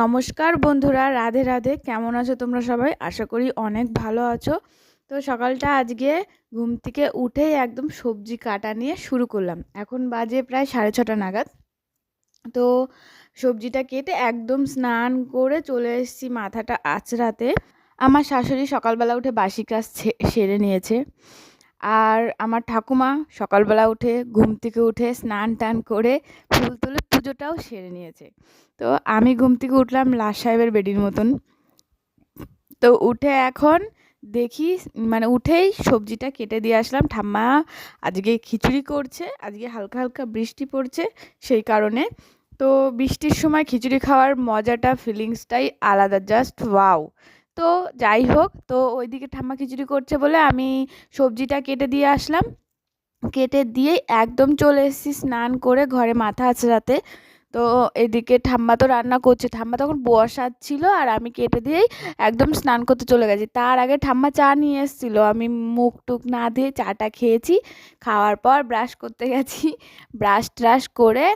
নমস্কার বন্ধুরা, রাধে রাধে। কেমন আছো তোমরা সবাই? আশা করি অনেক ভালো আছো। তো সকালটা আজকে ঘুম থেকে উঠেই একদম সবজি কাটা নিয়ে শুরু করলাম। এখন বাজে প্রায় সাড়ে ছটা নাগাদ। তো সবজিটা কেটে একদম স্নান করে চলে এসেছি মাথাটা আঁচড়াতে। আমার শাশুড়ি সকালবেলা উঠে বাসি কাজ সেরে নিয়েছে। আর আমার ঠাকুমা সকালবেলা উঠে ঘুম থেকে উঠে স্নান টান করে ফুল তুলে পুজোটাও সেরে নিয়েছে। তো আমি ঘুম থেকে উঠলাম লাট সাহেবের বেডির মতন। তো উঠে এখন দেখি মানে উঠেই সবজিটা কেটে দিয়ে আসলাম। ঠাম্মা আজকে খিচুড়ি করছে, আজকে হালকা হালকা বৃষ্টি পড়ছে সেই কারণে। তো বৃষ্টির সময় খিচুড়ি খাওয়ার মজাটা ফিলিংসটাই আলাদা জাস্ট ওয়াও তো যাই হোক, তো ওইদিকে ঠাম্মা খিচুড়ি করছে বলে আমি সবজিটা কেটে দিয়ে আসলাম। কেটে দিয়ে একদম চলে এসেছি স্নান করে ঘরে মাথা আঁচড়াতে তো এদিকে ঠাম্মা তো রান্না করছে। ঠাম্মা তখন বসাচ্ছিল আর আমি কেটে দিয়েই একদম স্নান করতে চলে গেছি। তার আগে ঠাম্মা চা নিয়ে এসেছিল। আমি মুখ টুক না দিয়ে চাটা খেয়েছি। খাওয়ার পর ব্রাশ করতে গেছি। ব্রাশ ট্রাশ করে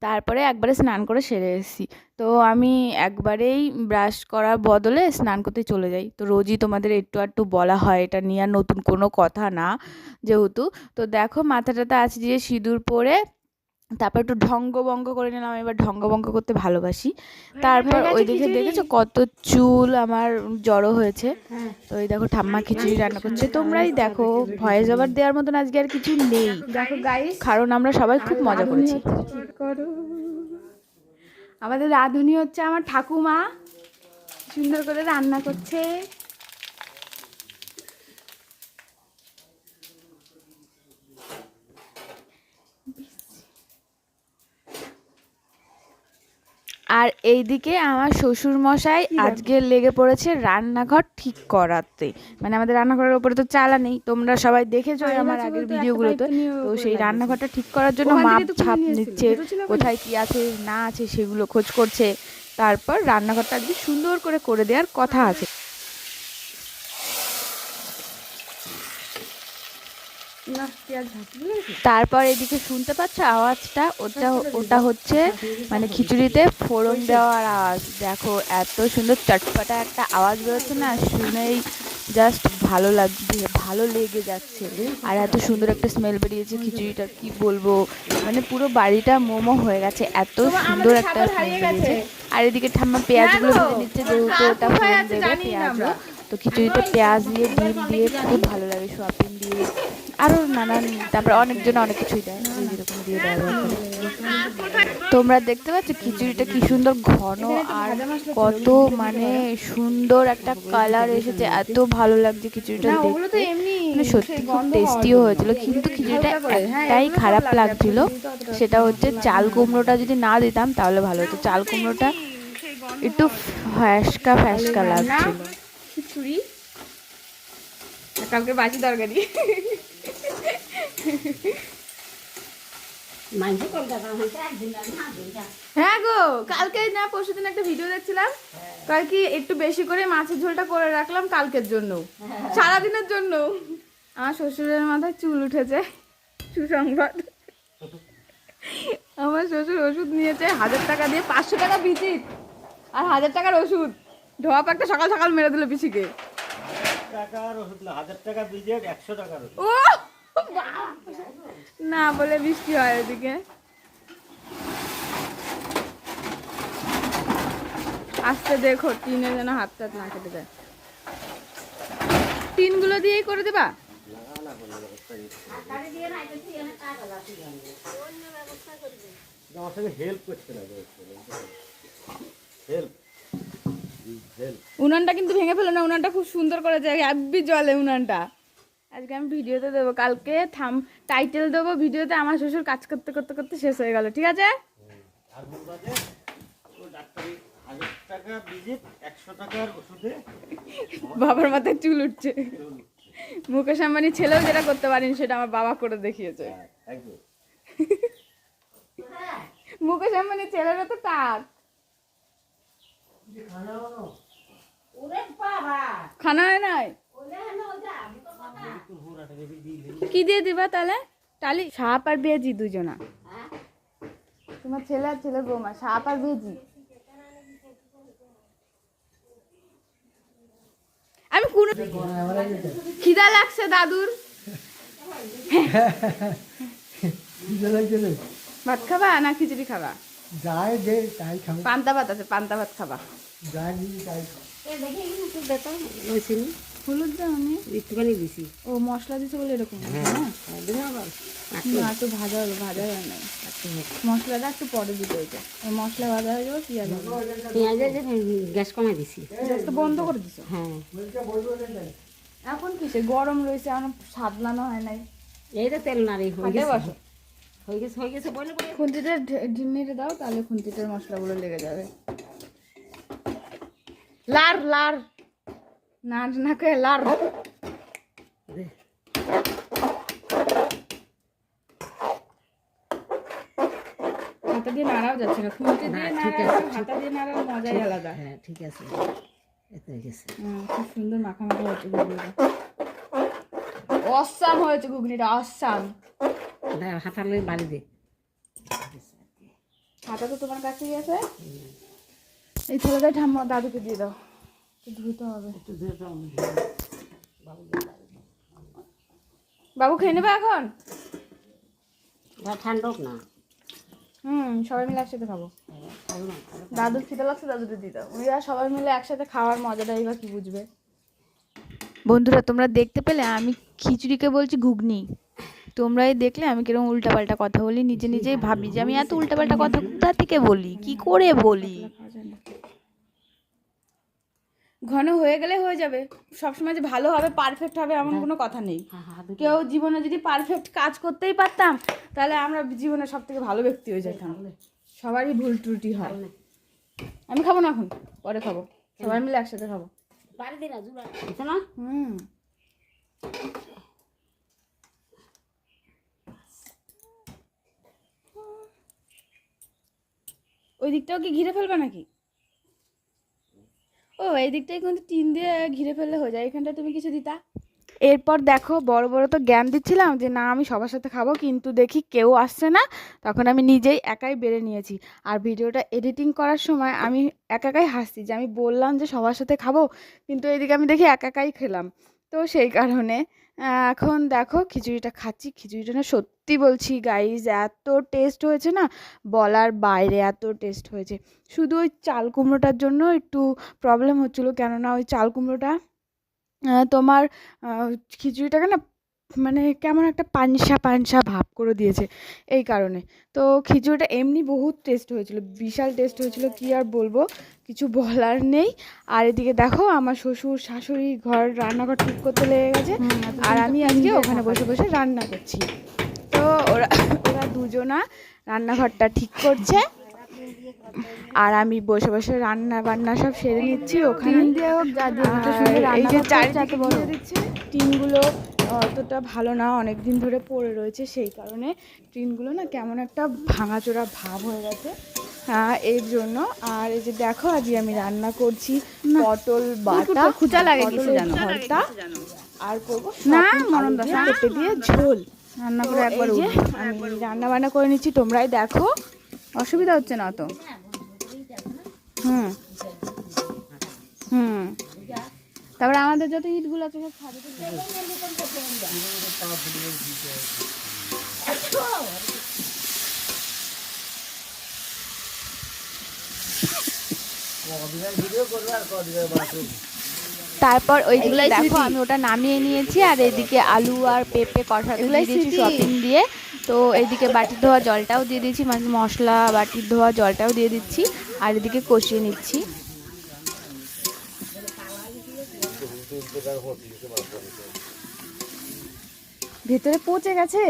তারপরে একবারে স্নান করে সেরে এসেছি। তো আমি একবারেই ব্রাশ করার বদলে স্নান করতে চলে যাই। তো রোজই তোমাদের একটু আর বলা হয়, এটা নিয়ে আর নতুন কোনো কথা না যেহেতু। তো দেখো মাথাটাতে আছে যে সিঁদুর পরে তারপর একটু ঢঙ্গ বঙ্গ করে নিলাম আমি এবার ঢঙ্গ বঙ্গ করতে ভালোবাসি। তারপর ওই দিকে দেখেছ কত চুল আমার জড়ো হয়েছে? তো ওই দেখো ঠাম্মা খিচুড়ি রান্না করছে। তোমরাই দেখো ভয়েস ওভার দেওয়ার মতন আজকে আর কিছু নেই। দেখো কারণ আমরা সবাই খুব মজা করেছি। আমাদের রাঁধুনি হচ্ছে আমার ঠাকুমা। সুন্দর করে রান্না করছে। আর এইদিকে আমার শ্বশুর মশাই আজকে লেগে পড়েছে রান্নাঘর ঠিক করাতে। মানে আমাদের রান্নাঘরের উপরে তো চালা নেই তোমরা সবাই দেখেছ আমার আগের ভিডিওগুলোতে তো সেই রান্নাঘরটা ঠিক করার জন্য মা মাপ ছাপ নিচ্ছে কোথায় কি আছে না আছে সেগুলো খোঁজ করছে। তারপর রান্নাঘরটা আজকে সুন্দর করে করে দেওয়ার কথা আছে না পেঁয়াজ ভাজি বুঝেছি তারপর এদিকে শুনতে পাচ্ছ আওয়াজটা? ওটা ওটা হচ্ছে মানে খিচুড়িতে ফোড়ন দেওয়ার আওয়াজ। দেখো এত সুন্দর চটপটা একটা আওয়াজ বেরোচ্ছে না শুনেই জাস্ট ভালো লাগছে ভালো লেগে যাচ্ছে। আর এত সুন্দর একটা স্মেল বেরিয়েছে খিচুড়িটা কি বলব? মানে পুরো বাড়িটা মোমো হয়ে গেছে এত সুন্দর একটা স্মেল বেরিয়েছে। আর এদিকে ঠাম্মা পেঁয়াজগুলো ভেজে নিচ্ছে যেহেতু ওটা ফোড়ন দেবে জানি পেঁয়াজও তো খিচুড়িতে পেঁয়াজ দিয়ে ডিম দিয়ে খুব ভালো লাগে সোয়াবিন দিয়ে। আরও নানান তারপরে অনেকজন অনেক কিছুই দেয় যেরকম দিয়ে দেয় তোমরা দেখতে পাচ্ছ খিচুড়িটা কি সুন্দর ঘন আর কত মানে সুন্দর একটা কালার এসেছে এত ভালো লাগছে খিচুড়িটা দেখতে। মানে সত্যি খুব টেস্টিও হয়েছিল কিন্তু খিচুড়িটা করে, হ্যাঁ, একটাই খারাপ লাগছিল। সেটা হচ্ছে চাল কুমড়োটা যদি না দিতাম তাহলে ভালো হতো। চাল কুমড়োটা একটু ফ্যাসকা ফ্যাসকা লাগছিল। খিচুড়ি কালকে বাজি তরকারি হ্যাঁ গো কালকে না পরশু দিন একটা ভিডিও দেখছিলাম। কয় কি একটু বেশি করে মাছের ঝোলটা করে রাখলাম কালকের জন্য। সারাদিনের জন্য। আমার শ্বশুরের মাথায় চুল উঠেছে। সুসংবাদ। আমার শ্বশুর ওষুধ নিয়েছে হাজার টাকা দিয়ে পাঁচশো টাকা ভিজিট আর হাজার টাকার ওষুধ। ঢপ একটা সকাল সকাল মেরে দিল পিসিকে টাকার ওষুধ না, হাজার টাকা বিজেট একশো টাকার ও না বলে বৃষ্টি হয় ওদিকে আস্তে দেখো টিনে যেন হাত টাত না কেটে যায় টিনগুলো দিয়েই করে দেবা আমার সঙ্গে হেল্প করছে না হেল্প হেল্প উনানটা কিন্তু ভেঙে ফেলো না উনানটা খুব সুন্দর করে যায় আব্বি জলে উনানটা। আজকে আমি ভিডিওতে দেবো কালকে থাম টাইটেল দেবো ভিডিওতে আমার শ্বশুর কাজ করতে করতে করতে শেষ হয়ে গেল ঠিক আছে? বাবার মাথায় চুল উঠছে। মুকেশ আম্বানি ছেলেও যেটা করতে পারেনি সেটা আমার বাবা করে দেখিয়েছে। মুকেশ আম্বানি ছেলেরা তো টাক খানা? নাই? কি দিয়ে দিবা তাহলে? টালি সাপ আর বেজি দুজনা। তোমার ছেলে আর ছেলের বৌমা সাপ আর বেজি। আমি কোন খিদা লাগছে দাদুর। ভাত খাবা না খিচুড়ি খাবা? যাই দে তাই খাব। পান্তা ভাত আছে পান্তা ভাত খাবা। যাই দিবি তাই খাব। হলুদ দাও আমি। একটুখানি দিছি। ও মশলা দিছে বলে এরকম হ্যাঁ না? একটু ভাজা হলো ভাজা হয়। নাই মশলাটা একটু পরে দিতে হয়েছে। ওই মশলা ভাজা হয়ে যাবে পেঁয়াজ। পেঁয়াজের গ্যাস কমাই দিছি। গ্যাসটা বন্ধ করে দিছো? হ্যাঁ। এখন কিসে? গরম রয়েছে এখন সাদলানো হয় নাই। এই তো তেল নাড়ি হয়ে গেছে বসো। হয়ে গেছে হয়ে গেছে বলে খুন্তিটা ঢিমনিতে দাও তাহলে খুন্তিটার মশলাগুলো লেগে যাবে। লার লার। না লার। হাতা দিয়ে নাড়াও যাচ্ছে না খুন্তি দিয়ে হাতা মজাই আলাদা। হ্যাঁ ঠিক আছে। এত হয়ে গেছে। হুম, খুব সুন্দর মাখা মাখা হয়েছে ঘুগনিটা। অসাম হয়েছে ঘুগনিটা অসাম। হাতালে বাড়ি দে। হাতা তো তোমার কাছেই আছে। এই ছেলেটা ঠাম্মা দাদুকে দিয়ে দাও। একটু দ্রুত হবে। বাবু খেয়ে নেবে এখন? ঠান্ডা না। হুম সবাই মিলে একসাথে খাব। দাদুর খিদে লাগছে দাদুকে দিয়ে দাও। ওরা সবাই মিলে একসাথে খাওয়ার মজাটাই বা কি বুঝবে? বন্ধুরা তোমরা দেখতে পেলে আমি খিচুড়িকে বলছি ঘুগনি। তোমরাই দেখলে আমি কীরকম উল্টাপাল্টা কথা বলি নিজে নিজেই ভাবি যে আমি এত উল্টাপাল্টা কথা কোথা থেকে বলি? কি করে বলি? ঘন হয়ে গেলে হয়ে যাবে। সবসময় যে ভালো হবে পারফেক্ট হবে এমন কোনো কথা নেই। হ্যাঁ হ্যাঁ কেউ জীবনে যদি পারফেক্ট কাজ করতেই পারতাম তাহলে আমরা জীবনে সব থেকে ভালো ব্যক্তি হয়ে যেতাম। সবারই ভুল ত্রুটি হয়। আমি খাব না এখন? পরে খাব। সবাই মিলে একসাথে খাব। হুম। ওই দিকটাও কি ঘিরে ফেলবে নাকি? ও, এই দিকটাই কিন্তু টিন দিয়ে ঘিরে ফেললে হয়ে যায়। এখানটা তুমি কিছু দিতা? এরপর দেখো, বড় বড় তো জ্ঞান দিচ্ছিলাম যে, না, আমি সবার সাথে খাব, কিন্তু দেখি কেউ আসছে না। তখন আমি নিজেই একাই বেড়ে নিয়েছি। আর ভিডিওটা এডিটিং করার সময় আমি একা একাই হাসছি যে, আমি বললাম যে, সবার সাথে খাব, কিন্তু এদিকে আমি দেখি একা একাই খেলাম। তো সেই কারণে এখন দেখো, খিচুড়িটা খাচ্ছি। খিচুড়িটা না সত্যি বলছি গাইজ এত টেস্ট হয়েছে না? বলার বাইরে এত টেস্ট হয়েছে। শুধু ওই চাল কুমড়োটার জন্য একটু প্রবলেম হচ্ছিল কেননা ওই চাল কুমড়োটা তোমার খিচুড়িটাকে না মানে কেমন একটা পানসা পানসা ভাব করে দিয়েছে এই কারণে। তো খিচুড়িটা এমনি বহুত টেস্ট হয়েছিল বিশাল টেস্ট হয়েছিল কি আর বলব? কিছু বলার নেই। আর এদিকে দেখো আমার শ্বশুর শাশুড়ি ঘর রান্নাঘর ঠিক করতে লেগে গেছে। আর আমি আজকে ওখানে বসে বসে রান্না করছি। তো ওরা ওরা দুজনা রান্নাঘরটা ঠিক করছে। আর আমি বসে বসে রান্না বান্না সব সেরে নিচ্ছি। ওখানে আর এই যে চারিদিকে দিচ্ছে। টিনগুলো অতটা ভালো না অনেক দিন ধরে পড়ে রয়েছে সেই কারণে টিনগুলো না কেমন একটা ভাঙাচোরা ভাব হয়ে গেছে হ্যাঁ এর জন্য। আর এই যে দেখো আজকে আমি রান্না করছি পটল বাটা খুচা লাগে জানো? আর করব না, মনন্দা, পেঁপে দিয়ে ঝোল। রান্না করে একবার। আমি রান্না বান্না করে নিচ্ছি তোমরাই দেখো। অসুবিধা হচ্ছে না তো? হুম। হুম। তারপরে আমাদের যত ইটগুলো আছে সব তো দিয়ে দাও। তারপর ওই এগুলাই দেখো আমি ওটা নামিয়ে নিয়েছি আর এদিকে আলু আর পেঁপে এগুলাই দিয়ে দিয়েছি শপিং দিয়ে। তো এইদিকে বাটি ধোয়া জলটাও দিয়ে দিয়েছি মানে মশলা বাটির ধোয়া জলটাও দিয়ে দিচ্ছি আর এদিকে কষিয়ে নিচ্ছি। ভেতরে পচে গেছে?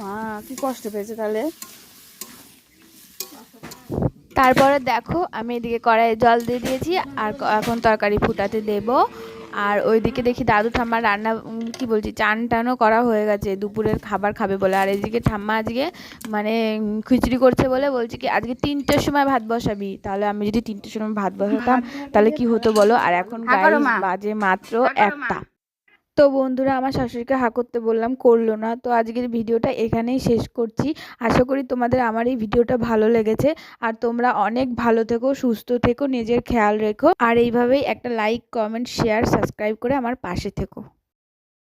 মা কি কষ্ট পেয়েছে তাহলে। তারপরে দেখো আমি এদিকে কড়াইয়ে জল দিয়ে দিয়েছি আর এখন তরকারি ফুটাতে দেব। আর ওইদিকে দেখি দাদু ঠাম্মা রান্না কি বলছি চান টানও করা হয়ে গেছে দুপুরের খাবার খাবে বলে। আর এদিকে ঠাম্মা আজকে মানে খিচুড়ি করছে বলে বলছে কি আজকে তিনটের সময় ভাত বসাবি তাহলে আমি যদি তিনটের সময় ভাত বসাতাম তাহলে কি হতো বলো? আর এখন। বাজে মাত্র একটা। তো বন্ধুরা, আমার শাশুড়িকে হা করতে বললাম, করল না। তো আজকের ভিডিওটা এখানেই শেষ করছি। আশা করি তোমাদের আমার এই ভিডিওটা ভালো লেগেছে। আর তোমরা অনেক ভালো থেকো, সুস্থ থেকো, নিজের খেয়াল রেখো। আর এইভাবেই একটা লাইক কমেন্ট শেয়ার সাবস্ক্রাইব করে আমার পাশে থেকো।